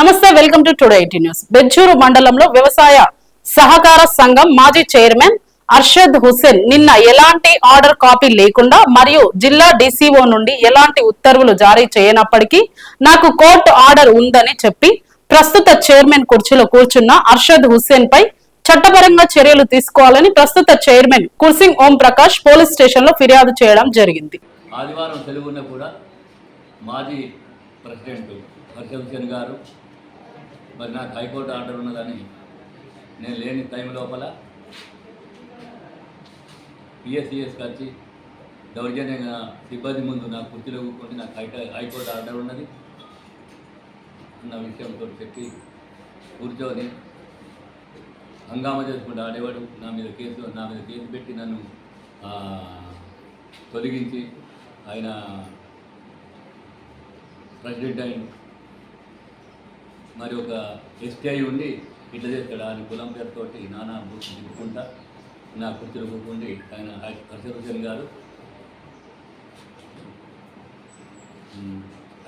నమస్తే welcome to today eighty news. Bejjur మండలంలో వ్యవసాయ సహకార సంఘం మాజీ చైర్మన్ అర్షద్ హుసేన్ నిన్న ఎలాంటి ఆర్డర్ కాపీ లేకుండా మరియు జిల్లా డిసిఓ నుండి ఎలాంటి ఉత్తర్వులు జారీ చేయనప్పటికీ నాకు కోర్టు ఆర్డర్ ఉందని చెప్పి ప్రస్తుత చైర్మన్ కుర్చీలో కూర్చున్న అర్షద్ హుసేన్ పై చట్టపరంగా చర్యలు తీసుకోవాలని ప్రస్తుత చైర్మన్ కుర్సింగ్ ఓం ప్రకాష్ పోలీస్ స్టేషన్లో ఫిర్యాదు చేయడం జరిగింది. ఆదివారం తెలుగున కూడా మాజీ ప్రెసిడెంట్ హర్షద్ హుసేన్ గారు మరి నాకు హైకోర్టు ఆర్డర్ ఉన్నదని నేను లేని టైం లోపల పిఎస్సిఎస్కి వచ్చి దౌర్జన్యంగా సిబ్బంది ముందు నా కుర్చీలో కూర్చొని నాకు హై హైకోర్టు ఆర్డర్ ఉన్నది అన్న విషయంతో చెప్పి కూర్చొని హంగామా చేసుకుంటూ ఆడేవాడు. నా మీద కేసు నా మీద కేసు పెట్టి నన్ను తొలగించి ఆయన ప్రెసిడెంట్ అయిన మరి ఒక ఎస్టీఐ ఉండి ఇట్లా చేస్తాడు ఆయన కులం పేరుతోటి నానా బూతులు తిప్పుకుంటా నా కుర్చీలు కూర్చుండి ఆయన హర్షద్ గారు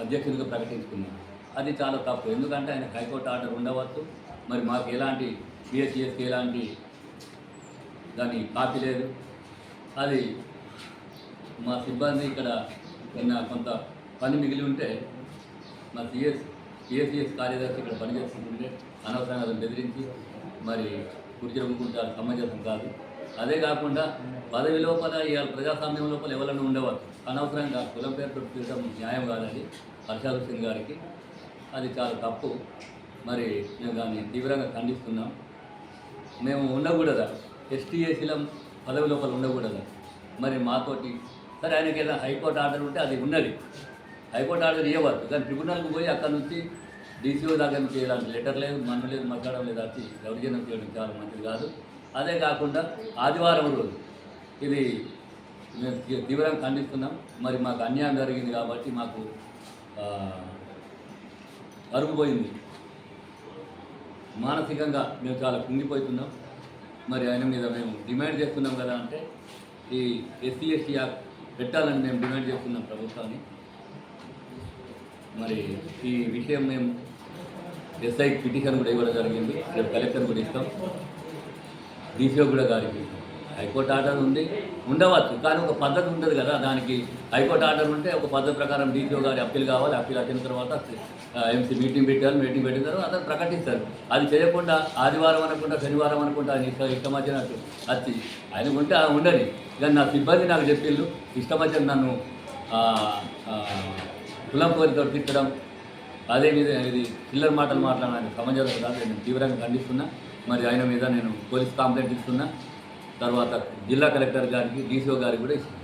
అధ్యక్షుడిగా ప్రకటించుకున్నాను అది చాలా తప్పు. ఎందుకంటే ఆయన హైకోర్టు ఆర్డర్ ఉండవచ్చు. మరి మాకు ఎలాంటి పిఎస్సిఎస్కి ఎలాంటి దాని కాపీ లేదు. అది మా సిబ్బంది ఇక్కడ నిన్న కొంత పని మిగిలి ఉంటే మా సిఎస్ ఏసీఎస్ కార్యదర్శి ఇక్కడ పనిచేస్తుంటే అనవసరంగా అతను బెదిరించి మరి కుర్చీకుంటారు సమంజసం కాదు. అదే కాకుండా పదవి లోపల ఇవాళ ప్రజాస్వామ్యం లోపల ఎవరైనా ఉండేవారు. అనవసరంగా కులం పేరు పెట్టడం న్యాయం కాదండి. హర్షాద్ సింగ్ గారికి అది చాలా తప్పు. మరి మేము దాన్ని తీవ్రంగా ఖండిస్తున్నాం. మేము ఉండకూడదా? ఎస్టీ పదవి లోపల ఉండకూడదా? మరి మాతోటి సరే ఆయనకి ఏదైనా హైకోర్టు ఆర్డర్ ఉంటే అది ఉన్నది. హైకోర్టు ఆర్డర్ ఇవ్వవచ్చు కానీ ట్రిబ్యునల్కి పోయి అక్కడ నుంచి డీసీఓ దగ్గర నుంచి లెటర్ లేదు మన్ను లేదు మాట్లాడడం లేదు వచ్చి దౌర్జన్యం చేయడం చాలా మంచిది కాదు. అదే కాకుండా ఆదివారం రోజు ఇది మేము తీవ్రంగా ఖండిస్తున్నాం. మరి మాకు అన్యాయం జరిగింది కాబట్టి మాకు అరుగుపోయింది. మానసికంగా మేము చాలా కుంగిపోతున్నాం. మరి ఆయన మీద మేము డిమాండ్ చేస్తున్నాం కదా అంటే ఈ ఎస్సీ ఎస్టీ యాక్ట్ పెట్టాలని మేము డిమాండ్ చేస్తున్నాం ప్రభుత్వాన్ని. మరి ఈ విషయం మేము ఎస్ఐ పిటిషన్ కూడా ఇవ్వడం జరిగింది. రేపు కలెక్టర్ కూడా ఇస్తాం. డీసీఓ కూడా గారికి హైకోర్టు ఆర్డర్ ఉంది. ఉండవచ్చు కానీ ఒక పద్ధతి ఉంటుంది కదా. దానికి హైకోర్టు ఆర్డర్ ఉంటే ఒక పద్ధతి ప్రకారం డీసీఓ గారి అప్పీల్ కావాలి. అప్పీల్ వచ్చిన తర్వాత ఎంసీ మీటింగ్ పెట్టారు. మీటింగ్ పెట్టిన తర్వాత అతను ప్రకటిస్తారు. అది చేయకుండా ఆదివారం అనుకుంటా శనివారం అనుకుంటా అది ఇష్టం ఇష్టం వచ్చి ఆయన ఉంటే ఉండని. కానీ నా సిబ్బంది నాకు చెప్పిళ్ళు. ఇష్టం వచ్చిన నన్ను కులం కోరిక అదే మీద ఇది పిల్లర్ మాటలు మాట్లాడాలని సమంజసం కాదు నేను తీవ్రంగా ఖండిస్తున్నా మరి ఆయన మీద నేను పోలీస్ కంప్లైంట్ ఇస్తున్నా తర్వాత జిల్లా కలెక్టర్ గారికి డీసీఓ గారికి కూడా ఇస్తున్నా